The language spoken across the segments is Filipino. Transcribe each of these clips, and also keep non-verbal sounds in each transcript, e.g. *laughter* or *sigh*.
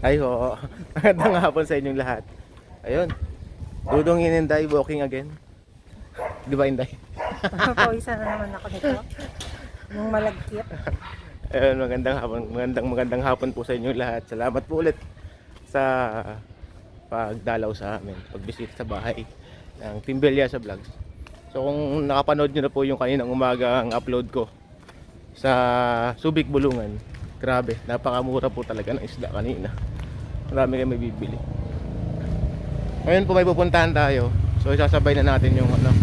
Ay, oo. Magandang hapon sa inyong lahat. Ayun. Dudong Ininday walking again. Di ba, Inday? *laughs* Pawisan na naman ako nito. Yung malagkit. Ayun, magandang hapon. Magandang magandang hapon po sa inyong lahat. Salamat po ulit sa pagdalaw sa amin, pagbisita sa bahay ng Team Belia sa vlogs. So kung nakapanood nyo na po yung kaninang umaga ang upload ko sa Subic Bulungan, grabe, napakamura po talaga ng isda kanina. Marami kayo may bibili. Ngayon po may pupuntahan tayo. So isasabay na natin yung ano,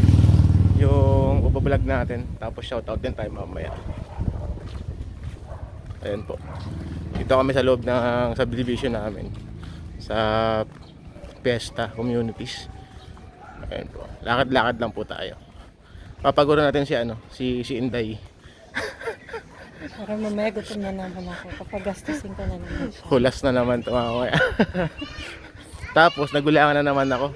yung ubablog natin. Tapos shoutout din tayo mamaya. Ayan po. Dito kami sa loob ng subdivision namin. Sa Pesta Communities. Ayan po. Lakad-lakad lang po tayo. Papaguro natin si ano, si si Inday. Para mamaya gutom na naman ako. Papagastusin ko na naman siya. Hulas na naman to mamaya. *laughs* Tapos nagulangan na naman ako.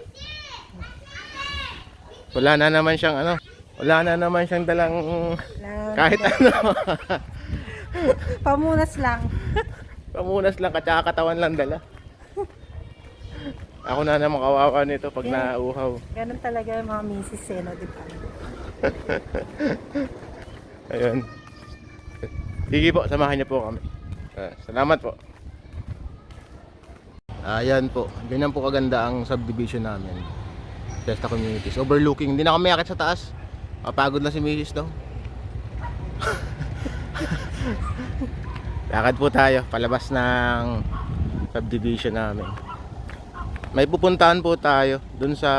Wala na naman siyang ano, wala na naman siyang dalang Lang, kahit ano. *laughs* Pamunas lang. *laughs* Pamunas lang at saka katawan lang dala. Ako na naman kawawa nito pag nauuhaw. Ganun talaga yung mga misis eh, no? Di ba? Ayun. Sige po, samahan niyo po kami. Ah, salamat po. Ayan po. Ganyan po kaganda ang subdivision namin. Fiesta Communities. Overlooking. Hindi na kami akit sa taas. Kapagod na si Mrs. daw. Lakad po tayo. Palabas ng subdivision namin. May pupuntahan po tayo dun sa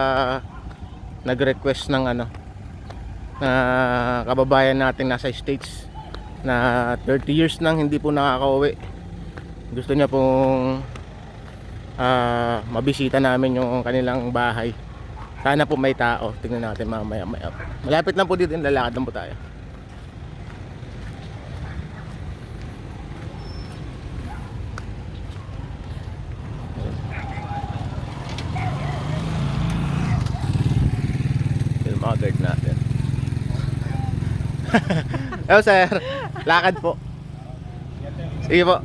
nag-request ng ano na kababayan natin nasa States na 30 years nang hindi po nakakauwi. Gusto niya pong ah, mabisita namin yung kanilang bahay. Sana po may tao. Tingnan natin mamaya. maya. Malapit lang po dito, lalakad lang po tayo. Yung mga guard natin. *laughs* Hello sir, lakad po. Sige po.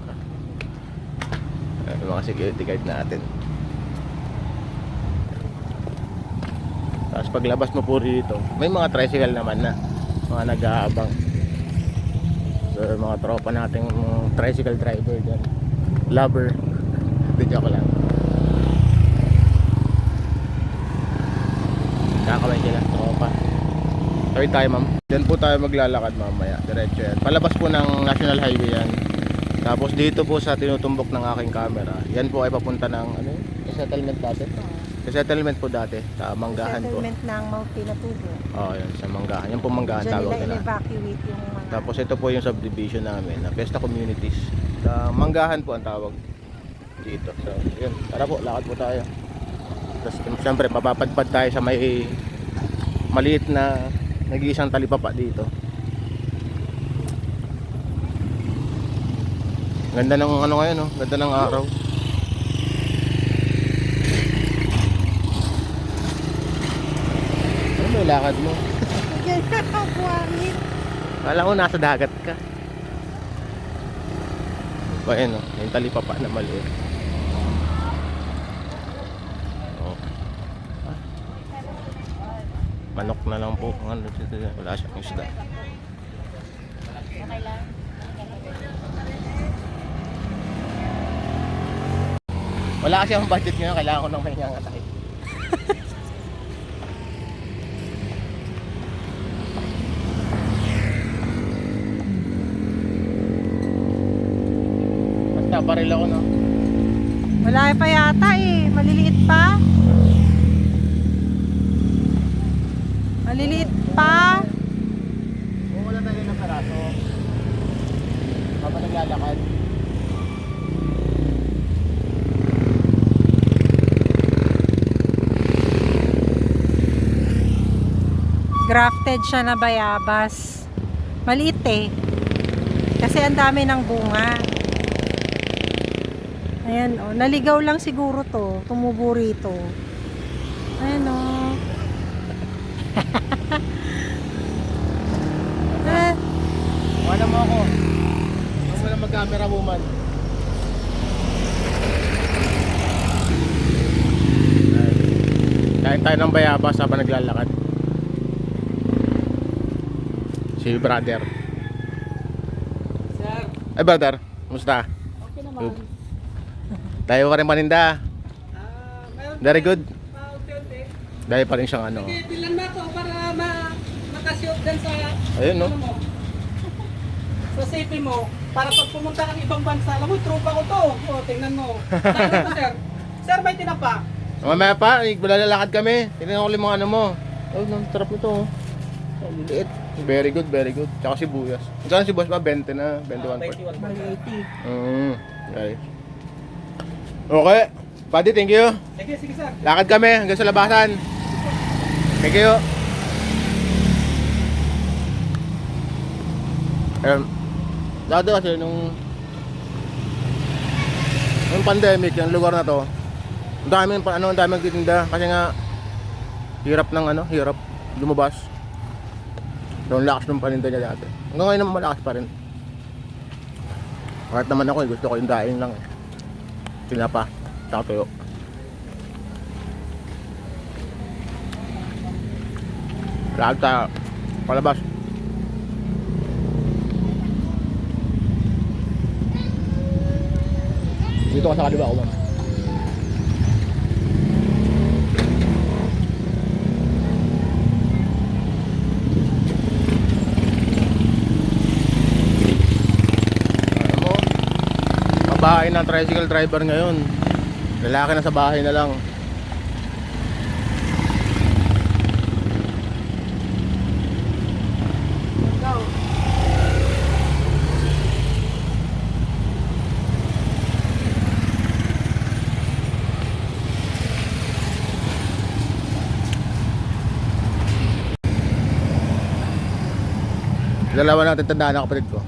Yung mga security guard natin. Tapos paglabas mo po rito, may mga tricycle naman na. Mga nag-aabang. So, mga tropa nating tricycle driver dyan. Lover. Hindi joke lang. Kakawin sila, tropa. Sorry tayo ma'am. Diyan po tayo maglalakad mamaya. Diretso yan. Palabas po ng National Highway yan. Tapos dito po sa tinutumbok ng aking camera. Yan po ay papunta ng ano settlement dati. Sa settlement po dati. Sa Manggahan po. Settlement ng Mount Pinatubo. Oo, yan. Sa Manggahan. Yan po Manggahan Diyan tawag nila nila. in-evacuate yung mga... Tapos ito po yung subdivision namin na Pesta Communities. Sa Manggahan po ang tawag dito. So, yun. Tara po, lakad po tayo. Tapos siyempre, papapadpad tayo sa may maliit na nag-iisang talipapa dito. Ganda ng ano ngayon, oh. Ganda ng araw. Ano yung lakad mo? *laughs* Kala ko nasa dagat ka. Ba yan o, yung talipapa na maliit. Oh. Ah. Manok na lang po. Ano. Wala siyang isda. Wala kasi ang budget ngayon, kailangan ko ng may ngangatay. *laughs* Basta baril ako no. Wala pa yata eh. Maliliit pa. Maliliit pa. Kung wala tayo ng karato, habang naglalakad, Grafted siya na bayabas. Maliit eh. Kasi ang dami ng bunga. Ayan oh, naligaw lang siguro to, tumubo rito. Ayan oh. mo ako. Mas walang mag-camera woman. Kain tayo ng bayabas habang naglalakad. Si brother. Sir. Ay brother, musta? Okay naman. Tayo pa rin paninda. Uh, ah, Very good. Eh. Dahil pa rin siyang ano. Sige, bilan na ako para ma makasiyot din sa Ayun no. Ano safety mo, para pag pumunta kang ibang bansa, alam mo, tropa ko to. O, tingnan mo. *laughs* Sabi sir. Sir, may tinapa. Mamaya pa, lalakad kami. Tingnan ko lang mga ano mo. Oh, ang sarap nito. oh. Ang liit. Very good, very good. Tsaka sibuyas. Magkano si boss ba? 20 na, 21 pa. 21 Bali 80. Mm, okay. Okay. Buddy, thank you. Sige, sige, sir. Lakad kami hanggang sa labasan. Thank you. Um, dati kasi nung nung pandemic, yung lugar na to, ang daming ano, ang daming titinda kasi nga hirap ng ano, hirap lumabas. Yung lakas ng paninda niya dati. Hanggang ngayon naman malakas pa rin. Kahit naman ako, eh, gusto ko yung daing lang eh. Tinapa, tsaka tuyo. Lahat tayo. Palabas. Dito ka sa kaliwa ko, ma'am. Mabahay ng tricycle driver ngayon. Lalaki na sa bahay na lang. Dalawa natin tandaan ng kapatid ko.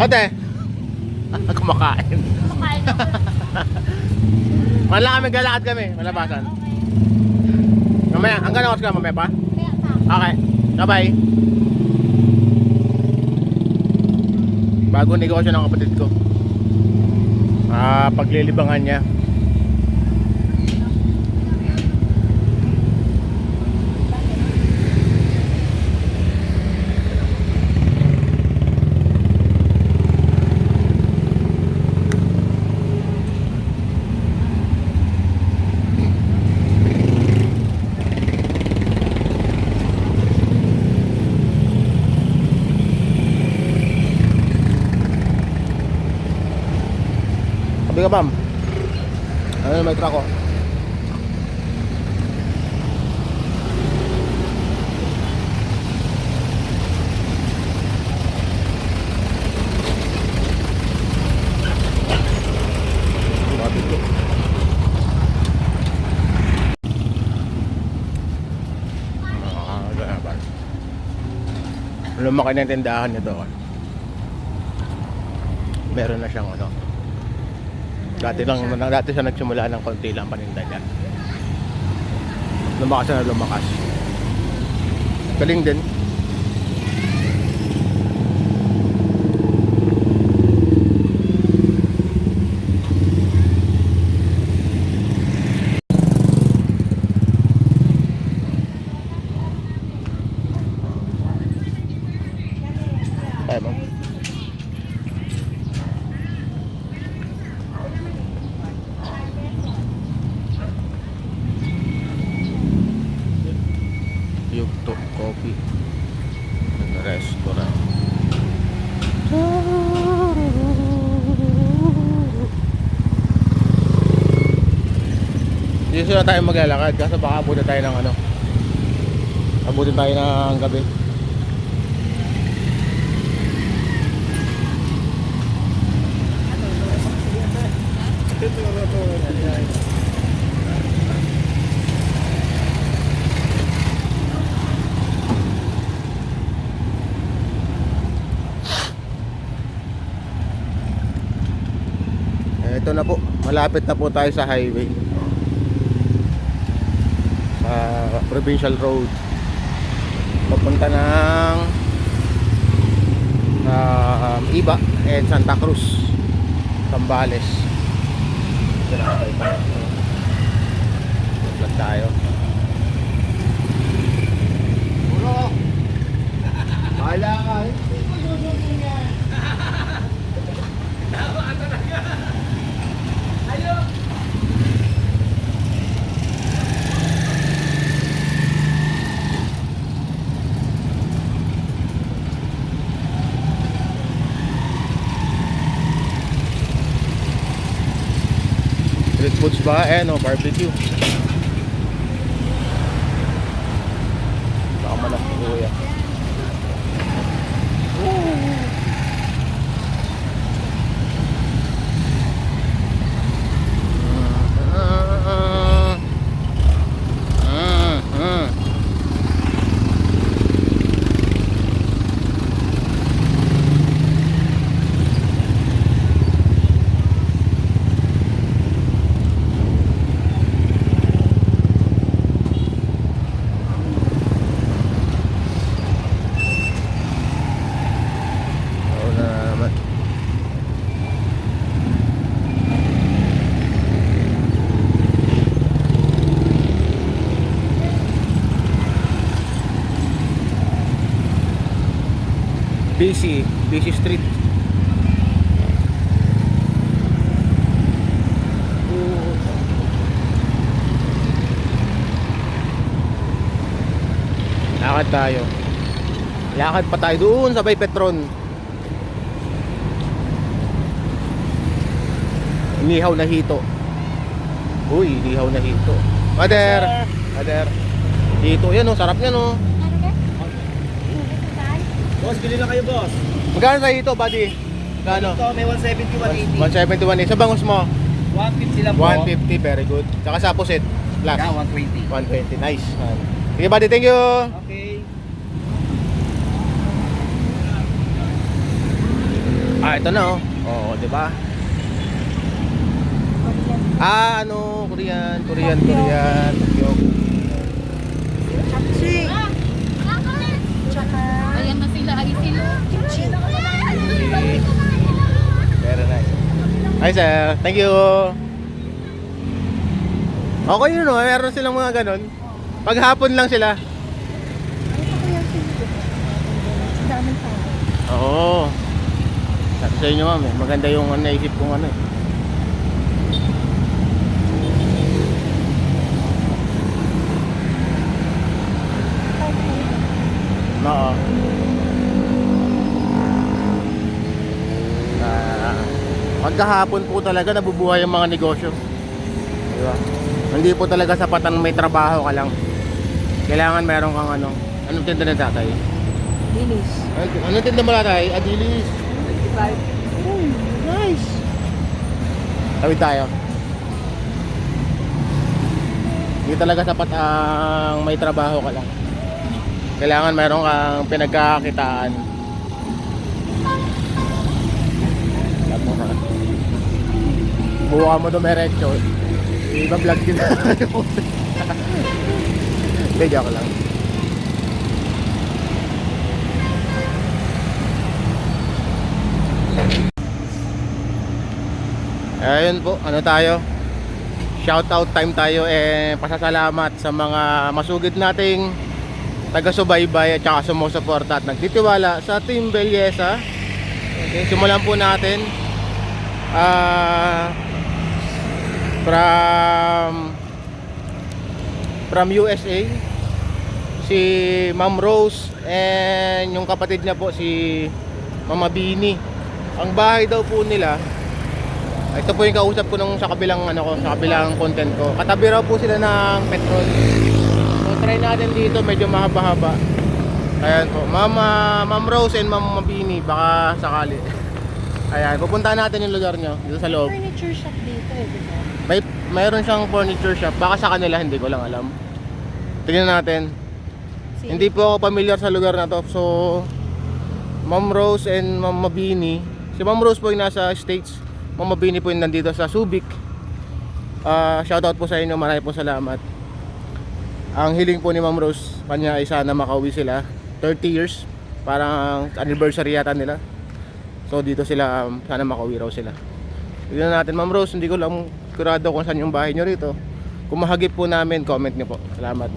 Ate! *laughs* Kumakain. Kumakain ako. *laughs* Wala kami, galakad kami, malabasan. Mamaya, hanggang oras ka mamaya pa? Kaya pa. Okay, bye-bye. Bagong negosyo ng kapatid ko. Ah, paglilibangan niya. Sabi ka, ma'am. Ano may truck ko? Bakit ko? Nakakagayaban. Lumaki na yung tindahan nito. Meron na siyang ano, Dati lang, dati siya nagsimula ng konti lang paninda niya. Lumakas na lumakas. Galing din. Tayo ma'am. Yugto Coffee and Restaurant. Dito sila tayo maglalakad kasi baka abutin tayo ng ano. Abutin tayo ng gabi. Ito na po, malapit na po tayo sa highway. Sa provincial road. Papunta ng um, Iba and Santa Cruz Zambales Ito na tayo tayo Bahala ka eh. Street *laughs* foods ba? Eh no, barbecue. Baka malaki kuya. Oo na naman. Busy, busy street. Lakad tayo. Lakad pa tayo doon sa Bay Petron. Inihaw na hito. Uy, inihaw na hito. Mother! Mother! Hito yan oh, sarap yan oh. Boss, bili na kayo, boss. Magkano sa hito, buddy? Magkano? Ito, may 170, 180. 171 Sa bangus mo? 150 lang po. 150, very good. Saka sa pusit, plus. Yeah, 120. 120, nice. Sige buddy, thank you. Okay. Ah, ito na oh. Oo, di ba? Ah, ano, Korean, Korean, Korean. Yung Chapsi. Tsaka Ayan na sila, alisin mo. Very nice. Hi sir, thank you. Okay yun no, meron silang mga ganun. Paghapon lang sila. Oo. Sabi sa inyo ma'am, eh, maganda yung ano, naisip kong ano eh. Oo. Pagkahapon po talaga nabubuhay ang mga negosyo. Di ba? Hindi po talaga sapatan may trabaho ka lang. Kailangan meron kang ano. Anong tinda na tatay? Linis. Ay, Anong tinda mo tatay? Adilis. Oh, nice. Tawid tayo. Hindi talaga sapat ang may trabaho ka lang. Kailangan meron kang pinagkakakitaan. Buha mo dumiretso. Iba vlog din Hindi, joke lang. Ayun po, ano tayo? Shout out time tayo eh pasasalamat sa mga masugid nating taga-subaybay at saka sumusuporta at nagtitiwala sa Team Bellesa. Okay, simulan po natin. Ah from from USA si Ma'am Rose and yung kapatid niya po si Mama Bini. Ang bahay daw po nila ito po yung kausap ko nung sa kabilang ano ko, sa kabilang content ko. Katabi raw po sila ng petrol. So try natin dito, medyo mahaba-haba. Ayan po, Mama, Ma'am Rose and Ma'am Mabini, baka sakali. Ayan, pupuntahan natin yung lugar nyo dito sa loob. Furniture shop dito eh? May mayroon siyang furniture shop, baka sa kanila hindi ko lang alam. Tingnan natin. Si- Hindi po ako familiar sa lugar na to. So Ma'am Rose and Ma'am Mabini. Si Ma'am Rose po yung nasa States. Ma'am Mabini po yung nandito sa Subic. Ah, shoutout po sa inyo. Marami po salamat. Ang hiling po ni Ma'am Rose, kanya ay sana makauwi sila. 30 years. Parang anniversary yata nila. So dito sila, um, sana makauwi raw sila. Tignan natin, Ma'am Rose, hindi ko lang kurado kung saan yung bahay nyo rito. Kung mahagip po namin, comment nyo po. Salamat.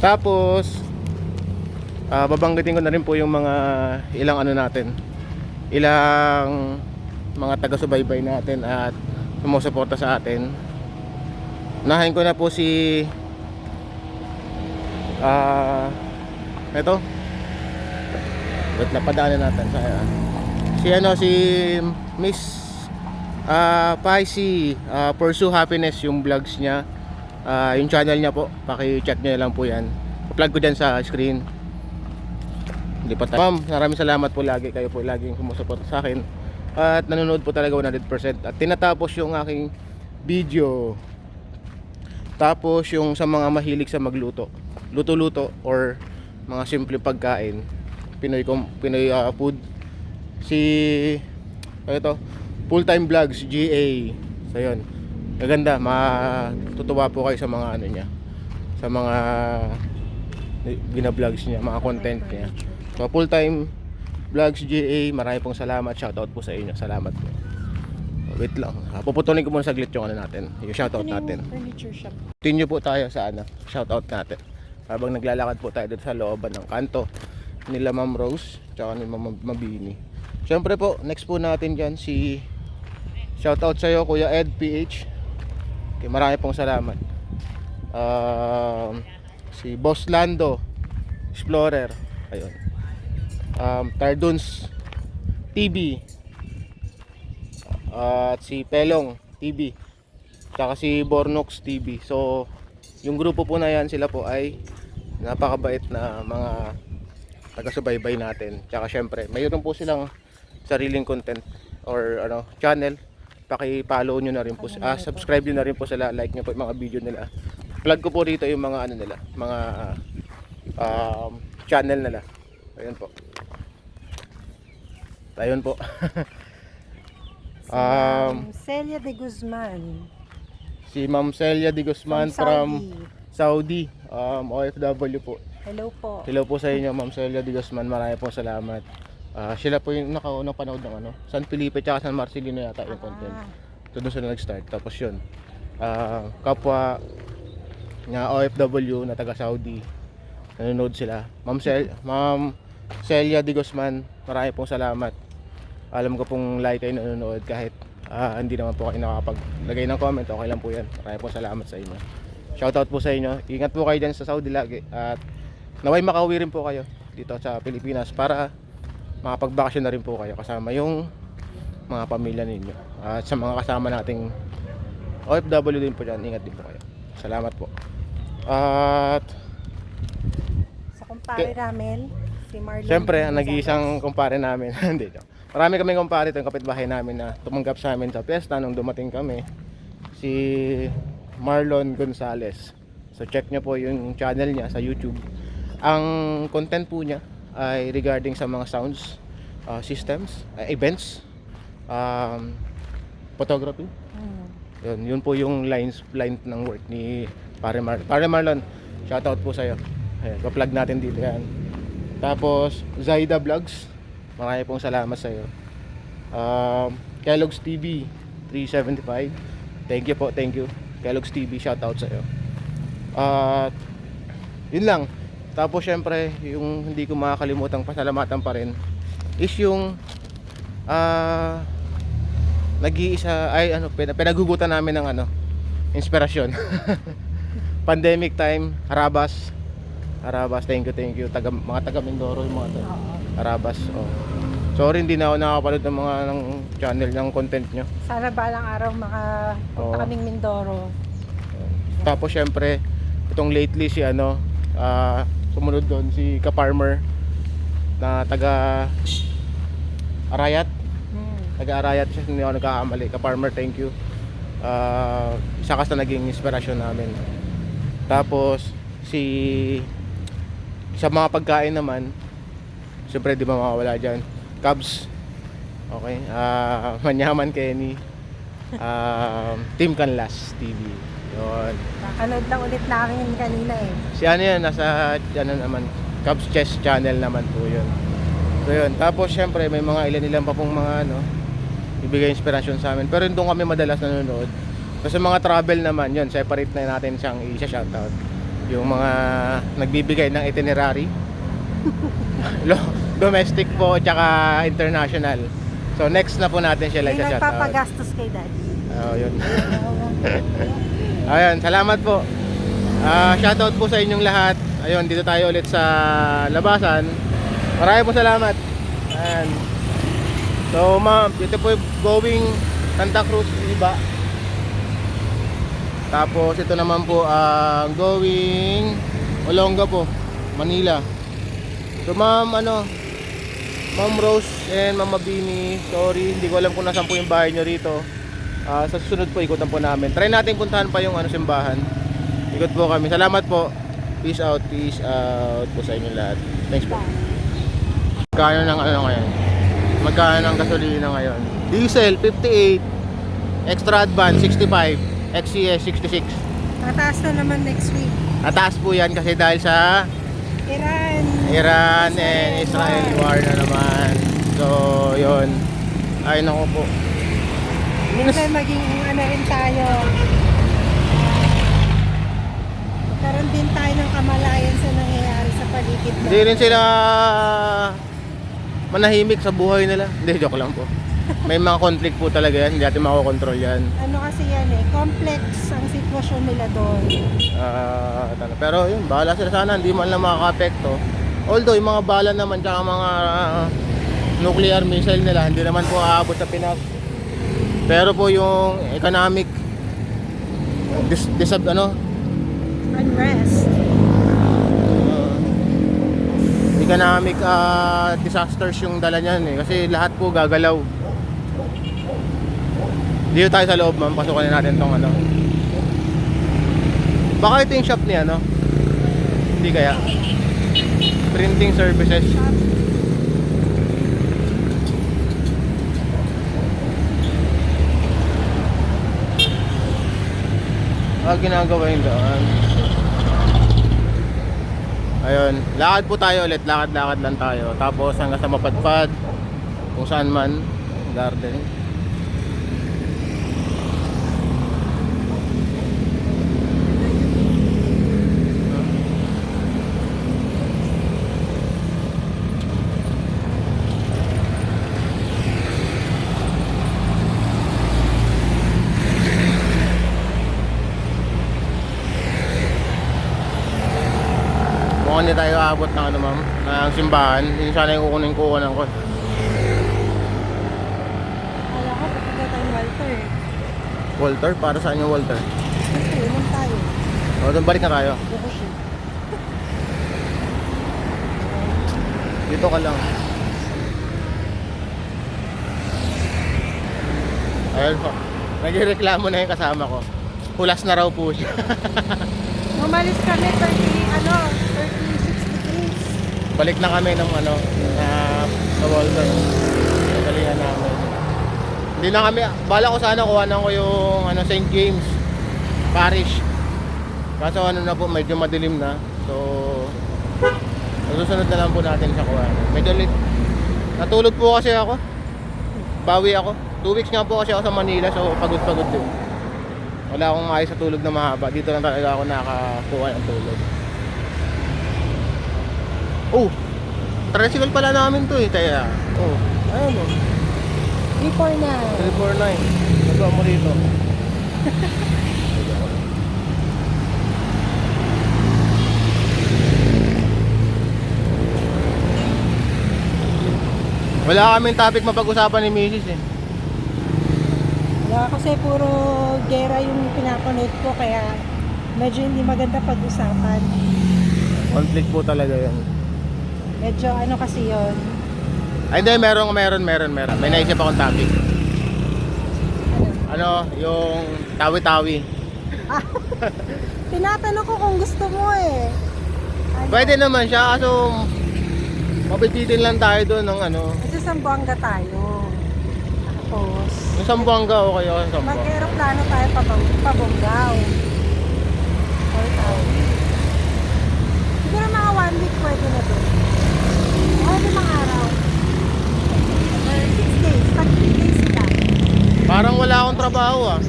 Tapos, ah babanggitin ko na rin po yung mga ilang ano natin. Ilang mga taga-subaybay natin at sumusuporta sa atin. Unahin ko na po si ah ito. Wait, napadaanan natin sa si ano si Miss ah Paisi ah, Pursue Happiness yung vlogs niya. Ah, yung channel niya po, paki-check niyo lang po 'yan. Plug ko diyan sa screen. Hindi pa tayo. Ma'am, maraming salamat po lagi kayo po laging sumusuporta sa akin. At nanonood po talaga 100% at tinatapos yung aking video. Tapos yung sa mga mahilig sa magluto, luto-luto or mga simple pagkain, Pinoy Pinoy ah, food. Si ano ito, full-time vlogs GA. So yun. Maganda, matutuwa po kayo sa mga ano niya. Sa mga bina-vlogs niya, mga content niya. So full-time vlogs GA, marami pong salamat. Shoutout po sa inyo. Salamat po. Wait lang. Ah, Puputulin ko muna saglit yung ano natin. Yung shoutout natin. Furniture shop. Continue po tayo sa ano, shoutout natin. Habang naglalakad po tayo dito sa looban ng kanto nila Ma'am Rose tsaka ni Ma'am Mabini. Siyempre po, next po natin dyan si shoutout sa iyo Kuya Ed PH. Okay, marami pong salamat. Um, si Boss Lando Explorer. Ayun. Um, Tarduns TV. At si Pelong TV. Tsaka si Bornox TV. So, yung grupo po na yan, sila po ay napakabait na mga taga-subaybay natin. Tsaka syempre, mayroon po silang sariling content or ano, channel. Paki-follow nyo na rin po. Ah, subscribe nyo na rin po sila. Like nyo po yung mga video nila. Plug ko po rito yung mga ano nila, mga um, channel nila. Ayun po. Ayun po. *laughs* um, Celia de Guzman. si Ma'am Celia Di Guzman from Saudi. Saudi, um, OFW po. Hello po. Hello po sa inyo, Ma'am Celia Di Guzman. Marami pong salamat. Ah, sila po yung nakaunang panood ng ano, San Felipe at San Marcelino yata yung content. Ah, So doon sila nag-start. Tapos yun, ah, kapwa nga OFW na taga Saudi, nanonood sila. Ma'am, Cel Ma'am Celia Di Guzman, marami pong salamat. Alam ko pong like kayo nanonood kahit ah, hindi naman po kayo nakapaglagay ng comment. Okay lang po yan. Marami pong salamat sa inyo. Shoutout po sa inyo. Ingat po kayo dyan sa Saudi lagi. At naway makauwi rin po kayo dito sa Pilipinas para makapagbakasyon na rin po kayo kasama yung mga pamilya ninyo. At sa mga kasama nating OFW din po dyan, ingat din po kayo. Salamat po. At sa kumpare namin, si Marlon. Siyempre, ang nag-iisang kumpare namin. *laughs* Hindi, joke. Marami kaming kumpare ito, yung kapitbahay namin na tumanggap sa amin sa piyesta nung dumating kami. Si Marlon Gonzales. So check nyo po yung channel niya sa YouTube. Ang content po niya ay regarding sa mga sounds, uh, systems, uh, events, um, photography. Hmm. Yun, yun po yung lines line ng work ni Pare Marlon. Pare Marlon, shoutout po sa'yo. Ayan, pa-plug natin dito yan. Tapos, Zaida Vlogs, marami pong salamat sa'yo. Um, Kellogg's TV 375, thank you po, thank you. Kellogg's TV, shoutout sa'yo. At, yun lang. Tapos, syempre, yung hindi ko makakalimutang pasalamatan pa rin is yung ah nag-iisa ay ano pina- pinagugutan namin ng ano inspirasyon *laughs* pandemic time Harabas Harabas thank you thank you taga, mga taga Mindoro yung mga to Harabas oh. sorry hindi na ako nakapanood ng mga ng channel ng content nyo Sana balang araw makapunta Oo. kaming Mindoro. tapos syempre itong lately si ano ah, sumunod doon si Ka-Farmer na taga Arayat Hmm. Nag-aarayat siya, hindi ako nagkakamali. Ka-farmer, thank you. Ah, isa ka sa naging inspirasyon namin. Tapos, si sa mga pagkain naman, siyempre di ba mawawala dyan. Cubs, okay. Ah, *laughs* Manyaman Kenny, Ah, Team Canlas TV. Yun. Nakanood lang ulit namin kanina eh. Si ano yan, nasa ano naman, Cubs Chess Channel naman po yun. So yun. Tapos syempre may mga ilan-ilan pa pong mga ano, ibigay inspirasyon sa amin. Pero yun doon kami madalas nanonood. Kasi mga travel naman, yun, separate na natin siyang i-shoutout. Yung mga nagbibigay ng itinerary. *laughs* Domestic po, tsaka international. So next na po natin sila May i-shoutout. nagpapagastos kay daddy. Oh, yun. *laughs* Ayun, salamat po. Ah, shoutout po sa inyong lahat. Ayun, dito tayo ulit sa labasan. Maraming po salamat. Ayan. So, ma'am, dito po going Santa Cruz, iba. Tapos ito naman po ang going Olonga po, Manila. So, ma'am, ano, Ma'am Rose and Mama Bini, sorry, hindi ko alam kung nasan po yung bahay nyo rito. Ah, sa susunod po, ikutan po namin. Try natin puntahan pa yung ano, simbahan. Ikot po kami. Salamat po. Peace out, peace out po sa inyo lahat. Thanks po. Magkano ng ano ngayon? Magkano ng gasolina ngayon? Diesel, 58. Extra advance, 65. XCS, 66. Tataas na naman next week. Nataas po yan kasi dahil sa Iran. Iran and Israel war na naman. So, yun. Ay, nako po. Minsan maging ano rin tayo. Karoon din tayo ng kamalayan sa nangyayari sa paligid mo. Hindi rin sila manahimik sa buhay nila. Hindi, joke lang po. May mga conflict po talaga yan. Hindi natin makokontrol yan. Ano kasi yan eh, complex ang sitwasyon nila doon. Ah, tala- pero yun, bahala sila sana. Hindi man lang makaka-apekto. Although, yung mga bala naman, tsaka mga ah, nuclear missile nila, hindi naman po aabot sa Pinas. Pero po yung economic dis, disab, ano, Unrest. uh, economic ah, disasters yung dala niyan eh. Kasi lahat po gagalaw. Dito tayo sa loob, ma'am. Pasukan natin tong ano. Baka ito yung shop niya, no? Hindi kaya. Printing services. Ah, ginagawa yung daan. Ayun, lakad po tayo ulit, lakad-lakad lang tayo. Tapos hanggang sa mapadpad, kung saan man, garden. Mukhang hindi tayo aabot ng ano ma'am, ng simbahan. Yun sana yung kukunin kukunan ko. Kala ko, pupunta tayong Walter. Walter, para saan yung Walter? Kasi, inom tayo. O, doon balik na tayo. Buko siya. Dito ka lang. Ayun po. Nagreklamo na yung kasama ko. Hulas na raw po siya. *laughs* Umalis kami 30, ano, 36 degrees. Balik na kami ng ano, na sa Walter. Nagalingan namin. Hindi na kami, bala ko sana kuhanan ko yung ano, St. James Parish. Kaso ano na po, medyo madilim na. So, susunod na lang po natin sa kuhanan. Medyo late. Natulog po kasi ako. Bawi ako. Two weeks nga po kasi ako sa Manila, so pagod-pagod din. Wala akong ayos sa tulog na mahaba. Dito lang talaga ako nakakuha ng tulog. Oh, tricycle pala namin to eh, kaya. Oh, ayun oh. 349. 349. Nagawa mo rito. Wala kaming topic mapag-usapan ni Mrs. eh. Wala kasi puro gera yung pinapanood ko kaya medyo hindi maganda pag-usapan. Conflict po talaga yan. Medyo ano kasi yon Ay hindi, meron, meron, meron, meron. May naisip akong topic. ano, Ano, yung tawi-tawi. *laughs* tinatanong ko kung gusto mo eh. Ano, Pwede naman siya, kaso mapipitin lang tayo doon ng ano. Kasi Sambuanga tayo. Tapos, Yung Sambuanga o kayo sa Sambuanga. mag-aeroplano tayo pabang, pabonggaw. Or tayo. Siguro mga one week pwede na doon limang Parang wala akong trabaho ah.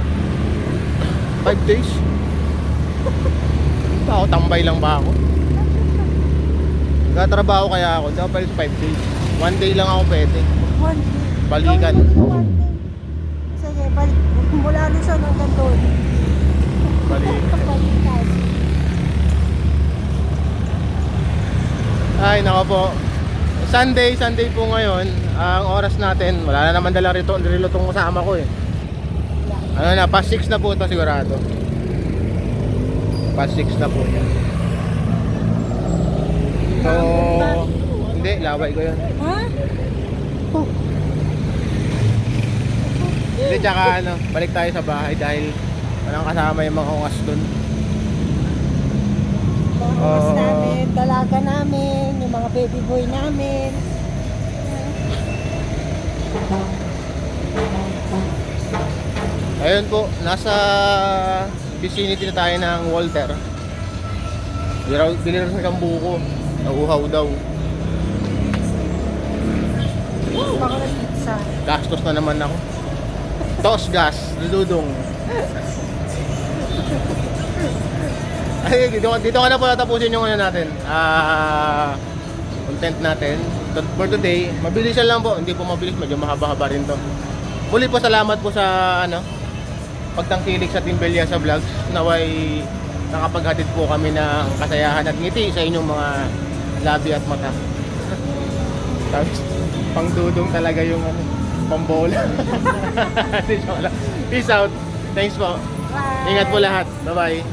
*laughs* Five days? Ba ako, tambay lang ba ako? Nagkatrabaho kaya ako, dapat 5 days. One day lang ako pwede. One day. Balikan. Sige, balik. *laughs* Mula Luzon hanggang doon. Balikan. Balikan. Ay, nako po. Sunday, Sunday po ngayon. Ang oras natin, wala na naman dalang rito, rilo kasama ko eh. Ano na, past 6 na po ito sigurado. Past 6 na po yan. So, hindi, laway ko yun. Ha? Hindi, tsaka ano, balik tayo sa bahay dahil walang kasama yung mga ungas dun. Mga oras Oo. namin, dalaga namin, yung mga baby boy namin. Ayun po, nasa vicinity na tayo ng Walter. Bili rin sa buko. Nauhaw daw. Baka na pizza. Gastos na naman ako. Tos gas, dudong. Ay, dito, dito ka na po natapusin yung ano natin. Ah, content natin. For today, mabilis lang po. Hindi po mabilis, medyo mahaba-haba rin to. Muli po salamat po sa ano, pagtangkilik sa Team Belia sa vlogs. Naway nakapaghatid po kami ng kasayahan at ngiti sa inyong mga labi at mata. *laughs* Tapos, pangdudong talaga yung ano, pambola. *laughs* Peace out. Thanks po. Bye. Ingat po lahat. Bye-bye.